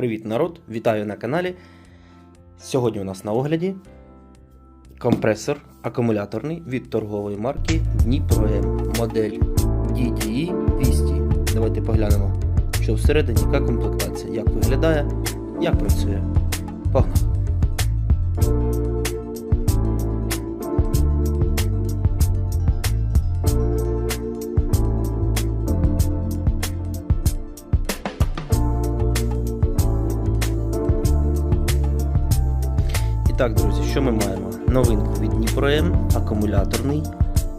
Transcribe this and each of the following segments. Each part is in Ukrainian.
Привіт, народ! Вітаю на каналі. Сьогодні у нас на огляді компресор акумуляторний від торгової марки Дніпром модель DDE 200. Давайте поглянемо, що всередині, яка комплектація, як виглядає, як працює. Погнали! Так, друзі, що ми маємо? Новинку від Дніпром, акумуляторний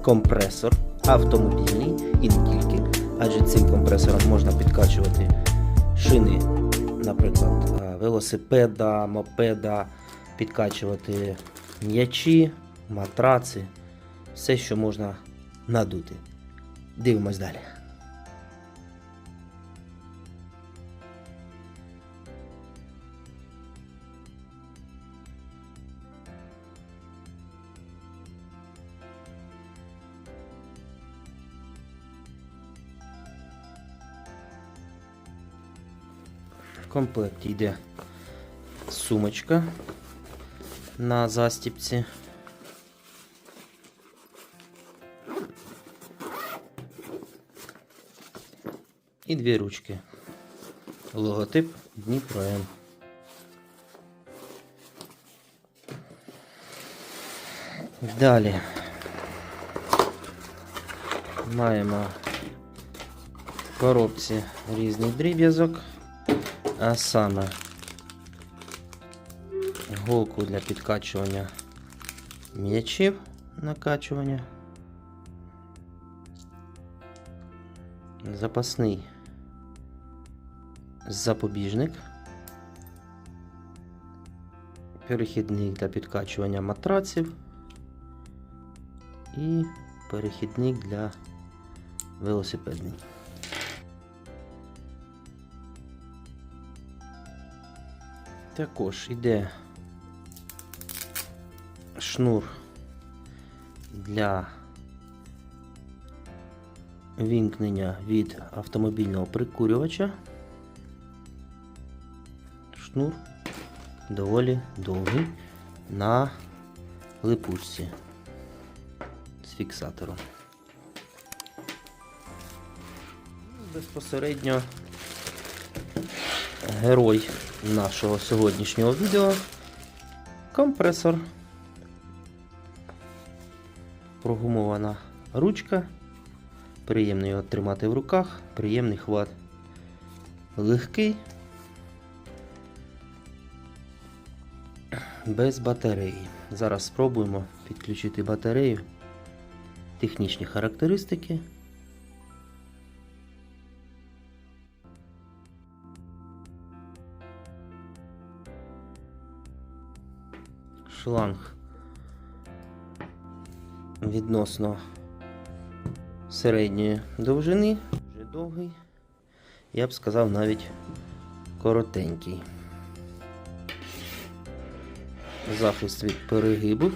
компресор, автомобільний і не тільки. Адже цим компресором можна підкачувати шини, наприклад, е, велосипеда, мопеда, підкачувати м'ячі, матраци, все, що можна надути. Дивимось далі. Комплекті йде сумочка на застіпці. І дві ручки. Логотип Дніпро М. Далі маємо в коробці різний дріб'язок, а саме голку для підкачування м'ячів накачування, запасний запобіжник, перехідник для підкачування матраців. І перехідник для велосипедний. Також йде шнур для вімкнення від автомобільного прикурювача. Шнур доволі довгий на липучці з фіксатором. Безпосередньо герой нашого сьогоднішнього відео компресор. Прогумована ручка. Приємно його тримати в руках, приємний хват. Легкий, без батареї. Зараз спробуємо підключити батарею. Технічні характеристики. Шланг відносно середньої довжини, вже довгий, я б сказав навіть коротенький. Захист від перегибу.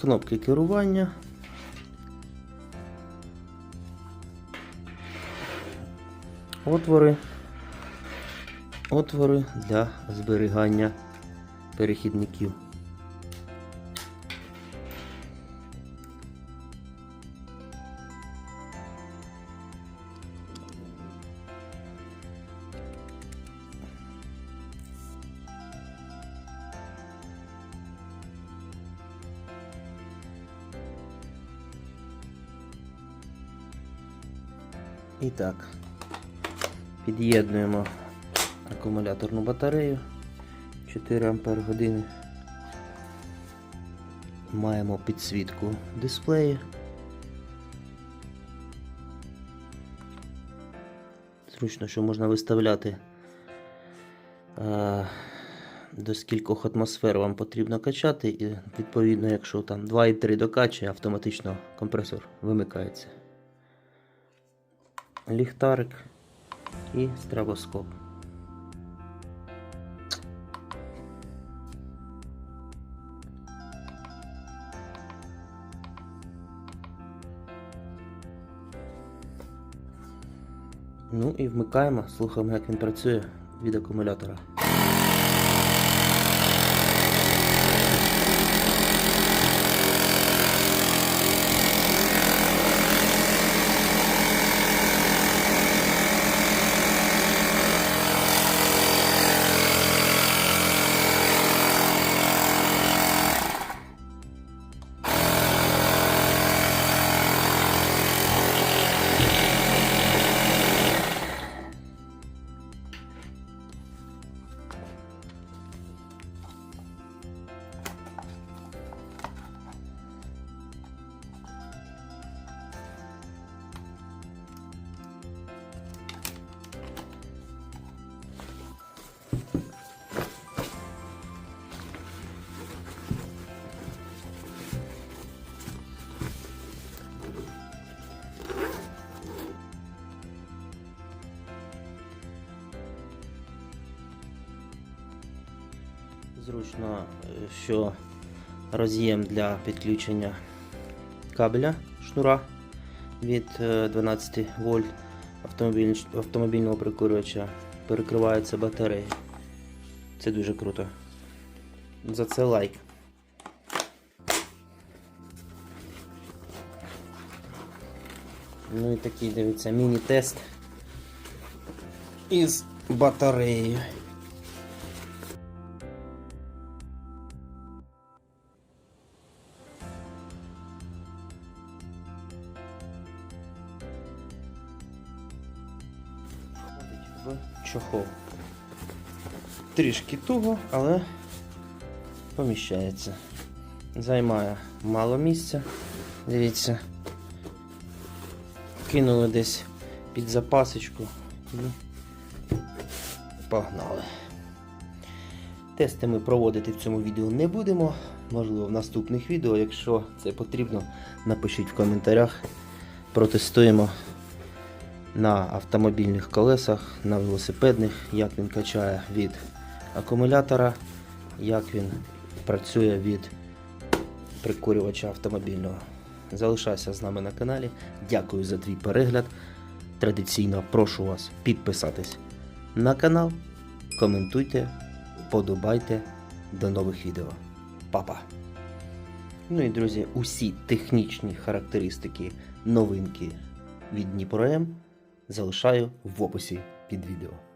Кнопки керування. Отвори. Отвори для зберігання перехідників. І так, під'єднуємо акумуляторну батарею 4 Ампер години. Маємо підсвітку дисплею. Зручно, що можна виставляти е, до скількох атмосфер вам потрібно качати, і відповідно, якщо там 2,3 докачує, автоматично компресор вимикається. Ліхтарик і стробоскоп. Ну і вмикаємо, слухаємо, як він працює від акумулятора. Зручно, е, що роз'єм для підключення кабеля шнура від е, 12 вольт автомобіль- автомобільного прикурювача перекривається батареєю. Це дуже круто. За це лайк. Ну і такий, дивіться, міні-тест із батареєю. В чохол. Трішки туго, але поміщається. Займає мало місця. Дивіться. Кинули десь під запасочку і погнали. Тести ми проводити в цьому відео не будемо. Можливо, в наступних відео, якщо це потрібно, напишіть в коментарях. Протестуємо на автомобільних колесах, на велосипедних, як він качає від акумулятора, як він працює від прикурювача автомобільного. Залишайся з нами на каналі. Дякую за твій перегляд. Традиційно прошу вас підписатись на канал, коментуйте, подобайте. До нових відео. Па-па! Ну і друзі, усі технічні характеристики новинки від Дніпро М залишаю в описі під відео.